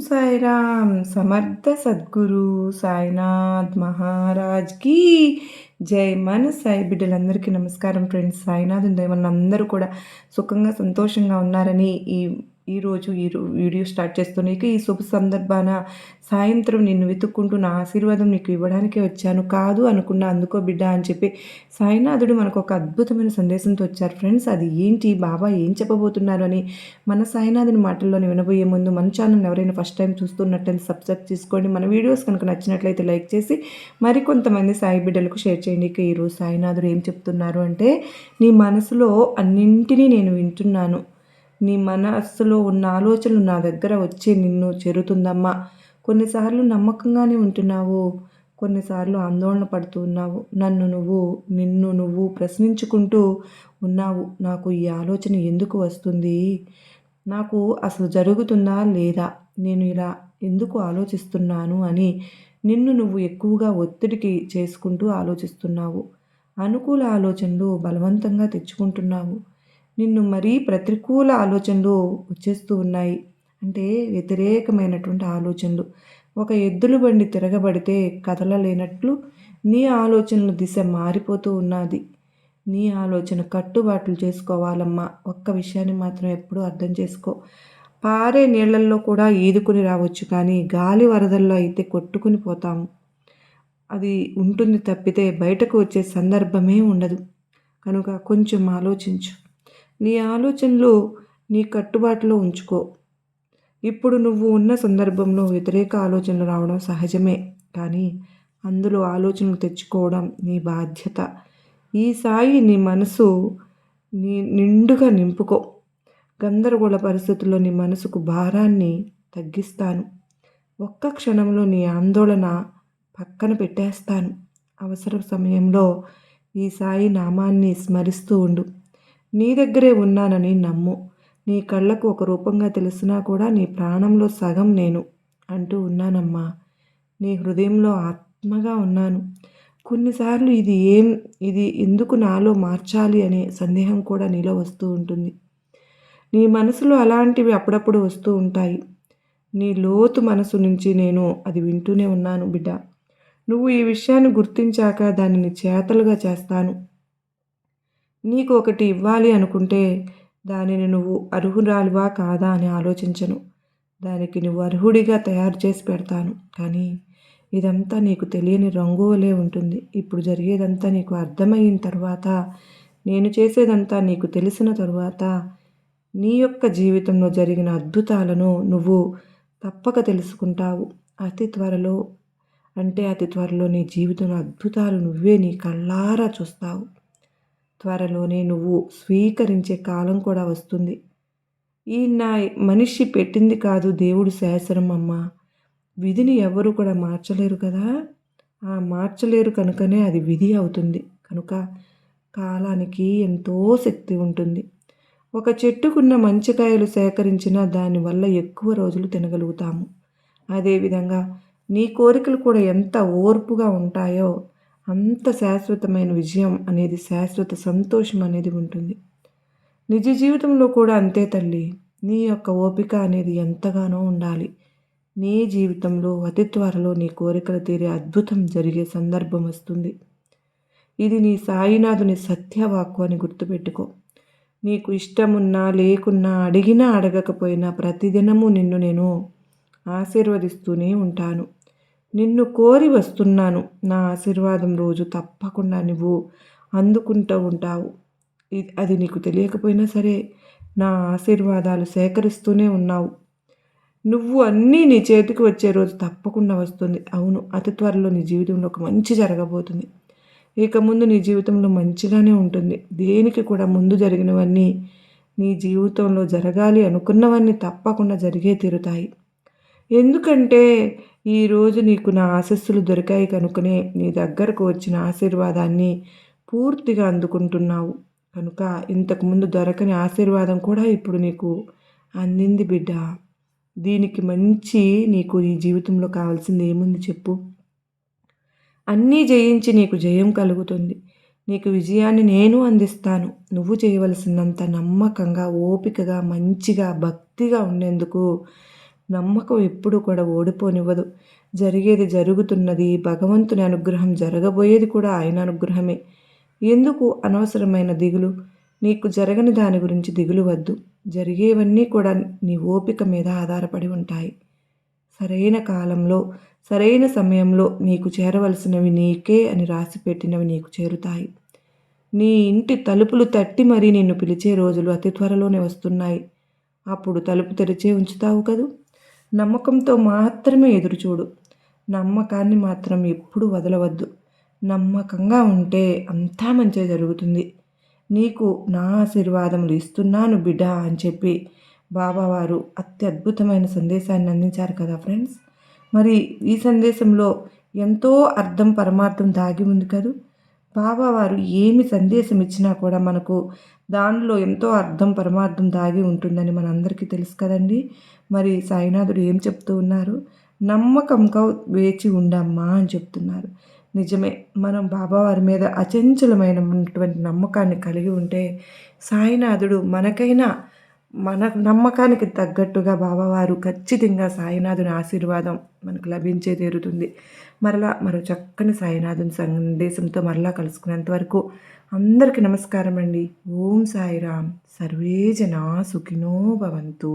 సాయిరామ్ సమర్థ సద్గురు సాయినాథ్ మహారాజ్కి జై మన సాయి. బిడ్డలందరికీ నమస్కారం ఫ్రెండ్స్. సాయినాథ్ దయవల్ల అందరూ కూడా సుఖంగా సంతోషంగా ఉన్నారని ఈ ఈరోజు ఈ వీడియో స్టార్ట్ చేస్తున్నాయి ఈ శుభ సందర్భాన సాయంత్రం నిన్ను వెతుక్కుంటూ నా ఆశీర్వాదం నీకు ఇవ్వడానికే వచ్చాను కాదు అనుకున్నా అందుకో బిడ్డ అని చెప్పి సాయినాథుడు మనకు ఒక అద్భుతమైన సందేశంతో వచ్చారు. ఫ్రెండ్స్ అది ఏంటి? బాబా ఏం చెప్పబోతున్నారు అని మన సాయినాథుని మాటల్లోనే వినబోయే ముందు మన ఛానల్ ఎవరైనా ఫస్ట్ టైం చూస్తున్నట్లయితే సబ్స్క్రైబ్ చేసుకోండి. మన వీడియోస్ కనుక నచ్చినట్లయితే లైక్ చేసి మరికొంతమంది సాయి బిడ్డలకు షేర్ చేయండి. ఇక ఈరోజు సాయినాథుడు ఏం చెప్తున్నారు అంటే నీ మనసులో అన్నింటినీ నేను వింటున్నాను. నీ మనస్సులో ఉన్న ఆలోచనలు నా దగ్గర వచ్చి నిన్ను చేరుతుందమ్మా. కొన్నిసార్లు నమ్మకంగానే ఉంటున్నావు. కొన్నిసార్లు ఆందోళన పడుతూ ఉన్నావు. నన్ను నువ్వు నిన్ను నువ్వు ప్రశ్నించుకుంటూ ఉన్నావు. నాకు ఈ ఆలోచన ఎందుకు వస్తుంది? నాకు అసలు జరుగుతుందా లేదా? నేను ఇలా ఎందుకు ఆలోచిస్తున్నాను అని నిన్ను నువ్వు ఎక్కువగా ఒత్తిడికి చేసుకుంటూ ఆలోచిస్తున్నావు. అనుకూల ఆలోచనలు బలవంతంగా తెచ్చుకుంటున్నావు. నిన్ను మరీ ప్రతికూల ఆలోచనలు వచ్చేస్తూ ఉన్నాయి. అంటే వ్యతిరేకమైనటువంటి ఆలోచనలు. ఒక ఎద్దుల బండి తిరగబడితే కదలలేనట్లు నీ ఆలోచనల దిశ మారిపోతూ ఉన్నది. నీ ఆలోచన కట్టుబాట్లు చేసుకోవాలమ్మా. ఒక్క విషయాన్ని మాత్రం ఎప్పుడూ అర్థం చేసుకో. పారే నీళ్ళల్లో కూడా ఈదుకుని రావచ్చు కానీ గాలి వరదల్లో అయితే కొట్టుకుని పోతాము. అది ఉంటుంది తప్పితే బయటకు వచ్చే సందర్భమే ఉండదు. కనుక కొంచెం ఆలోచించు. నీ ఆలోచనలు నీ కట్టుబాటులో ఉంచుకో. ఇప్పుడు నువ్వు ఉన్న సందర్భంలో వ్యతిరేక ఆలోచనలు రావడం సహజమే. కానీ అందులో ఆలోచనలు తెచ్చుకోవడం నీ బాధ్యత. ఈ సాయి నీ మనసు నీ నిండుగా నింపుకో. గందరగోళ పరిస్థితుల్లో నీ మనసుకు భారాన్ని తగ్గిస్తాను. ఒక్క క్షణంలో నీ ఆందోళన పక్కన పెట్టేస్తాను. అవసర సమయంలో ఈ సాయి నామాన్ని స్మరిస్తూ ఉండు. నీ దగ్గరే ఉన్నానని నమ్ము. నీ కళ్ళకు ఒక రూపంగా తెలిసినా కూడా నీ ప్రాణంలో సగం నేను అంటూ ఉన్నానమ్మా. నీ హృదయంలో ఆత్మగా ఉన్నాను. కొన్నిసార్లు ఇది ఏం ఇది ఎందుకు నాలో మార్చాలి అనే సందేహం కూడా నీలో వస్తూ ఉంటుంది. నీ మనసులో అలాంటివి అప్పుడప్పుడు వస్తూ ఉంటాయి. నీ లోతు మనసు నుంచి నేను అది వింటూనే ఉన్నాను బిడ్డ. నువ్వు ఈ విషయాన్ని గుర్తించాక దానిని చేతలుగా చేస్తాను. నీకు ఒకటి ఇవ్వాలి అనుకుంటే దానిని నువ్వు అర్హురాలువా కాదా అని ఆలోచించను. దానికి నువ్వు అర్హుడిగా తయారు చేసి పెడతాను. కానీ ఇదంతా నీకు తెలియని రంగువలే ఉంటుంది. ఇప్పుడు జరిగేదంతా నీకు అర్థమైన తర్వాత నేను చేసేదంతా నీకు తెలిసిన తర్వాత నీ యొక్క జీవితంలో జరిగిన అద్భుతాలను నువ్వు తప్పక తెలుసుకుంటావు. అతి త్వరలో అంటే అతి త్వరలో నీ జీవితంలో అద్భుతాలు నువ్వే నీ కళ్ళారా చూస్తావు. త్వరలోనే నువ్వు స్వీకరించే కాలం కూడా వస్తుంది. ఈ నా మనిషి పెట్టింది కాదు దేవుడు శాసనం అమ్మ. విధిని ఎవరు కూడా మార్చలేరు కదా. ఆ మార్చలేరు కనుకనే అది విధి అవుతుంది. కనుక కాలానికి ఎంతో శక్తి ఉంటుంది. ఒక చెట్టుకున్న మంచి కాయలు దానివల్ల ఎక్కువ రోజులు తినగలుగుతాము. అదేవిధంగా నీ కోరికలు కూడా ఎంత ఓర్పుగా ఉంటాయో అంత శాశ్వతమైన విజయం అనేది శాశ్వత సంతోషం అనేది ఉంటుంది. నిజ జీవితంలో కూడా అంతే తల్లి. నీ యొక్క ఓపిక అనేది ఎంతగానో ఉండాలి. నీ జీవితంలో అతి త్వరలో నీ కోరికలు తీరే అద్భుతం జరిగే సందర్భం వస్తుంది. ఇది నీ సాయినాథుని సత్యవాక్కు అని గుర్తుపెట్టుకో. నీకు ఇష్టమున్నా లేకున్నా అడిగినా అడగకపోయినా ప్రతిదినము నిన్ను నేను ఆశీర్వదిస్తూనే ఉంటాను. నిన్ను కోరి వస్తున్నాను. నా ఆశీర్వాదం రోజు తప్పకుండా నువ్వు అందుకుంటూ ఉంటావు. అది నీకు తెలియకపోయినా సరే నా ఆశీర్వాదాలు సేకరిస్తూనే ఉన్నావు. నువ్వు అన్నీ నీ చేతికి వచ్చే రోజు తప్పకుండా వస్తుంది. అవును అతి త్వరలో నీ జీవితంలో ఒక మంచి జరగబోతుంది. ఇక ముందు నీ జీవితంలో మంచిగానే ఉంటుంది. దేనికి కూడా ముందు జరిగినవన్నీ నీ జీవితంలో జరగాలి అనుకున్నవన్నీ తప్పకుండా జరిగే తీరుతాయి. ఎందుకంటే ఈరోజు నీకు నా ఆశస్సులు దొరికాయి కనుకనే నీ దగ్గరకు వచ్చిన ఆశీర్వాదాన్ని పూర్తిగా అందుకుంటున్నావు. కనుక ఇంతకుముందు దొరకని ఆశీర్వాదం కూడా ఇప్పుడు నీకు అందింది బిడ్డ. దీనికి మంచి నీకు నీ జీవితంలో కావాల్సింది ఏముంది చెప్పు. అన్నీ జయించి నీకు జయం కలుగుతుంది. నీకు విజయాన్ని నేను అందిస్తాను. నువ్వు చేయవలసినంత నమ్మకంగా ఓపికగా మంచిగా భక్తిగా ఉండేందుకు నమ్మకం ఎప్పుడూ కూడా ఓడిపోనివ్వదు. జరిగేది జరుగుతున్నది భగవంతుని అనుగ్రహం జరగబోయేది కూడా ఆయన అనుగ్రహమే. ఎందుకు అనవసరమైన దిగులు? నీకు జరగని దాని గురించి దిగులు వద్దు. జరిగేవన్నీ కూడా నీ ఓపిక మీద ఆధారపడి ఉంటాయి. సరైన కాలంలో సరైన సమయంలో నీకు చేరవలసినవి నీకే అని రాసి పెట్టినవి నీకు చేరుతాయి. నీ ఇంటి తలుపులు తట్టి మరీ నిన్ను పిలిచే రోజులు అతి త్వరలోనే వస్తున్నాయి. అప్పుడు తలుపు తెరిచే ఉంచుతావు కదూ? నమ్మకంతో మాత్రమే ఎదురుచూడు. నమ్మకాన్ని మాత్రం ఎప్పుడు వదలవద్దు. నమ్మకంగా ఉంటే అంతా మంచి జరుగుతుంది. నీకు నా ఆశీర్వాదములు ఇస్తున్నాను బిడ్డ అని చెప్పి బాబావారు అత్యద్భుతమైన సందేశాన్ని అందించారు కదా ఫ్రెండ్స్. మరి ఈ సందేశంలో ఎంతో అర్థం పరమార్థం దాగి ఉంది కదా. బాబావారు ఏమి సందేశం ఇచ్చినా కూడా మనకు దానిలో ఎంతో అర్థం పరమార్థం దాగి ఉంటుందని మనందరికీ తెలుసు కదండి. మరి సాయినాథుడు ఏం చెప్తూ ఉన్నారు? నమ్మకంగా వేచి ఉండమ్మా అని చెప్తున్నారు. నిజమే మనం బాబావారి మీద అచంచలమైనటువంటి నమ్మకాన్ని కలిగి ఉంటే సాయినాథుడు మనకైనా మన నమ్మకానికి తగ్గట్టుగా బాబావారు ఖచ్చితంగా సాయినాథుని ఆశీర్వాదం మనకు లభించే తీరుతుంది. మరలా మరో చక్కని సాయినాథుని సందేశంతో మరలా కలుసుకునేంత వరకు అందరికీ నమస్కారం అండి ఓం సాయిరామ్. సర్వే జనా సుఖినో భవంతు.